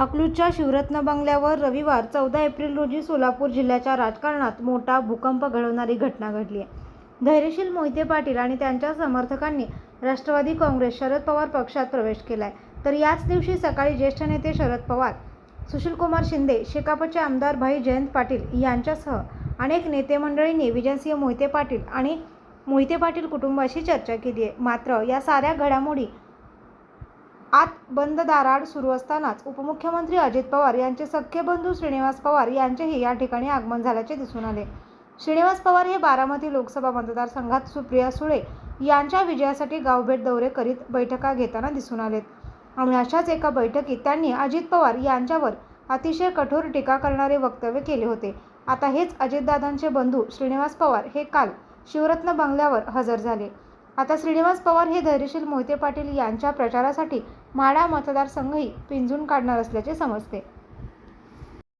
अकलूजच्या शिवरत्न बंगल्यावर रविवार चौदा एप्रिल रोजी सोलापूर जिल्ह्याच्या राजकारणात मोठा भूकंप घडवणारी घटना घडली आहे. धैर्यशील मोहिते पाटील आणि त्यांच्या समर्थकांनी राष्ट्रवादी काँग्रेस शरद पवार पक्षात प्रवेश केला आहे तर याच दिवशी सकाळी ज्येष्ठ नेते शरद पवार सुशीलकुमार शिंदे शेकापचे आमदार भाई जयंत पाटील यांच्यासह अनेक नेते मंडळींनी विजयसिंह मोहिते पाटील आणि मोहिते पाटील कुटुंबाशी चर्चा केली आहे. मात्र या साऱ्या घडामोडी आत बंद दाराड सुरू असतानाच उपमुख्यमंत्री अजित पवार यांचे सख्खे बंधू श्रीनिवास पवार यांचेही या ठिकाणी आगमन झाल्याचे दिसून आले. श्रीनिवास पवार हे बारामती लोकसभा मतदारसंघात सुप्रिया सुळे यांच्या विजयासाठी गावभेट दौरे करीत बैठका घेताना दिसून आलेत. आणि अशाच एका बैठकीत त्यांनी अजित पवार यांच्यावर अतिशय कठोर टीका करणारे वक्तव्य केले होते. आता हेच अजितदादांचे बंधू श्रीनिवास पवार हे काल शिवरत्न बंगल्यावर हजर झाले. आता श्रीनिवास पवार हे धैर्यशील मोहिते पाटील यांच्या प्रचारासाठी माढा मतदारसंघही पिंजून काढणार असल्याचे समजते.